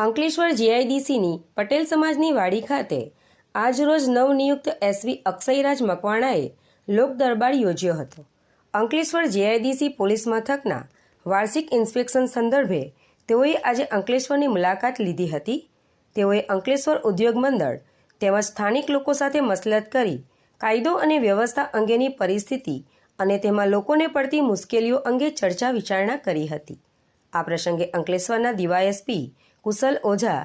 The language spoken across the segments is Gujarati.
અંકલેશ્વર જીઆઈડીસીની પટેલ સમાજની વાડી ખાતે આજરોજ નવનિયુક્ત એસવી અક્ષયરાજ મકવાણાએ લોક દરબાર યોજ્યો હતો. અંકલેશ્વર જીઆઈડીસી પોલીસ મથકના વાર્ષિક ઇન્સ્પેક્શન સંદર્ભે તેઓએ આજે અંકલેશ્વરની મુલાકાત લીધી હતી. તેઓએ અંકલેશ્વર ઉદ્યોગ મંડળ તેમજ સ્થાનિક લોકો સાથે મસલત કરી કાયદો અને વ્યવસ્થા અંગેની પરિસ્થિતિ અને તેમાં લોકોને પડતી મુશ્કેલીઓ અંગે ચર્ચા વિચારણા કરી હતી. આ પ્રસંગે અંકલેશ્વરના DYSP Kushal Ojha,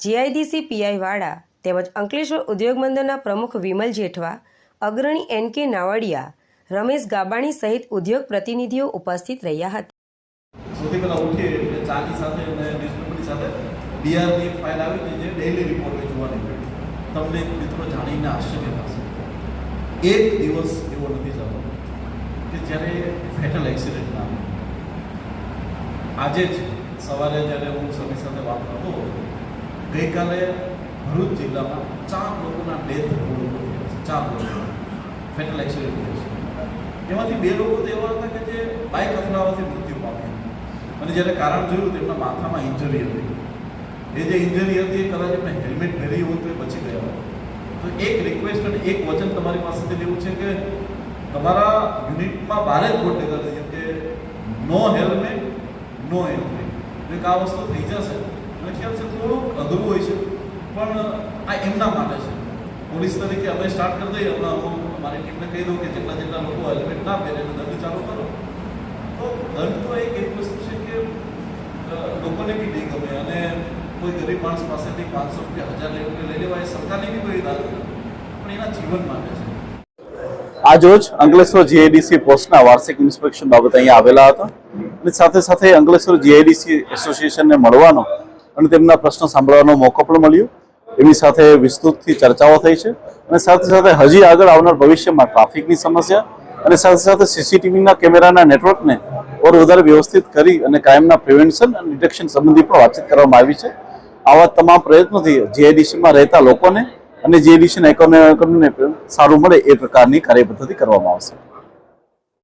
GIDC PI Vada તેમજ અંકલેશ્વર ઉદ્યોગ મંડળના પ્રમુખ વિમલ જેઠવા, અગ્રણી એન કે નાવડિયા, રમેશ ગાબાણી સહિત ઉદ્યોગ પ્રતિનિધિઓ ઉપસ્થિત રહ્યા હતા. સૌથી પહેલા ઉઠીએ એટલે ચાની સાથે અને ન્યૂઝપેપરની સાથે બિહારની એક ફાઇલ આવી હતી જે ડેઇલી રિપોર્ટ જોવાની મળી તમને મિત્રો જાણીને આશ્ચર્ય થશે. એક દિવસ એવો નથી જતો કે જ્યારે ફેટલ એક્સિડન્ટ ના. આજે જ સવારે જ્યારે હું સમી સાથે વાત કરતો હતો, ગઈકાલે ભરૂચ જિલ્લામાં ચાર લોકોના ડેથ રોડ ચાર લોકો ફેટલ એક્સિડન્ટ થયા છે. એમાંથી બે લોકો તો એવા હતા કે જે બાઇક અથડાવાથી મૃત્યુ પામ્યા. અને જ્યારે કારણ જોયું, તેમના માથામાં ઇન્જરી હતી. એ જે ઇન્જરી હતી, એ કદાચ એમને હેલ્મેટ પહેરી હોય તો એ બચી ગયા હોત. તો એક રિક્વેસ્ટ અને એક વચન તમારી પાસેથી લેવું છે કે તમારા યુનિટમાં ભારે જ બોર્ડ લગાડી જેમ કે નો હેલ્મેટ નો એન્ટ્રી એક આ વસ્તુ થઈ જશે. મને ખ્યાલ છે થોડુંક અઘરું હોય છે, પણ આ એમના માટે છે. પોલીસ તરીકે અમે સ્ટાર્ટ કરી દઈએ. હમણાં હું મારી ટીમને કહી દઉં કે જેટલા જેટલા લોકો હેલ્મેટ ના પહેરે એને દંડ ચાલુ કરો. તો દંડ તો એક એવી વસ્તુ છે કે લોકોને બી નહીં ગમે. અને કોઈ ગરીબ માણસ પાસેથી પાંચસો રૂપિયા, હજાર રૂપિયા લઈ લેવા એ સરકારની બી કોઈ ના પણ એના જીવન માટે છે. આજરોજ અંકલેશ્વર જીએડીસી પોસ્ટના વાર્ષિક ઇન્સ્પેક્શન બાબતે અહીંયા આવેલા હતા. અને સાથે સાથે અંકલેશ્વર જીઆઈડીસી એસોસિએશનને મળવાનો અને તેમના પ્રશ્નો સાંભળવાનો મોકો પણ મળ્યો. એમની સાથે વિસ્તૃતથી ચર્ચાઓ થઈ છે અને સાથે સાથે હજી આગળ આવનાર ભવિષ્યમાં ટ્રાફિકની સમસ્યા અને સાથે સાથે સીસીટીવીના કેમેરાના નેટવર્કને ઓર વધારે વ્યવસ્થિત કરી અને કાયમના પ્રિવેન્શન અને ડિટેક્શન સંબંધી પણ વાતચીત કરવામાં આવી છે. આવા તમામ પ્રયત્નોથી જીઆઈડીસીમાં રહેતા લોકોને અને જીઆઈડીસીના ઇકોનોમીને સારું મળે એ પ્રકારની કાર્યપદ્ધતિ કરવામાં આવશે.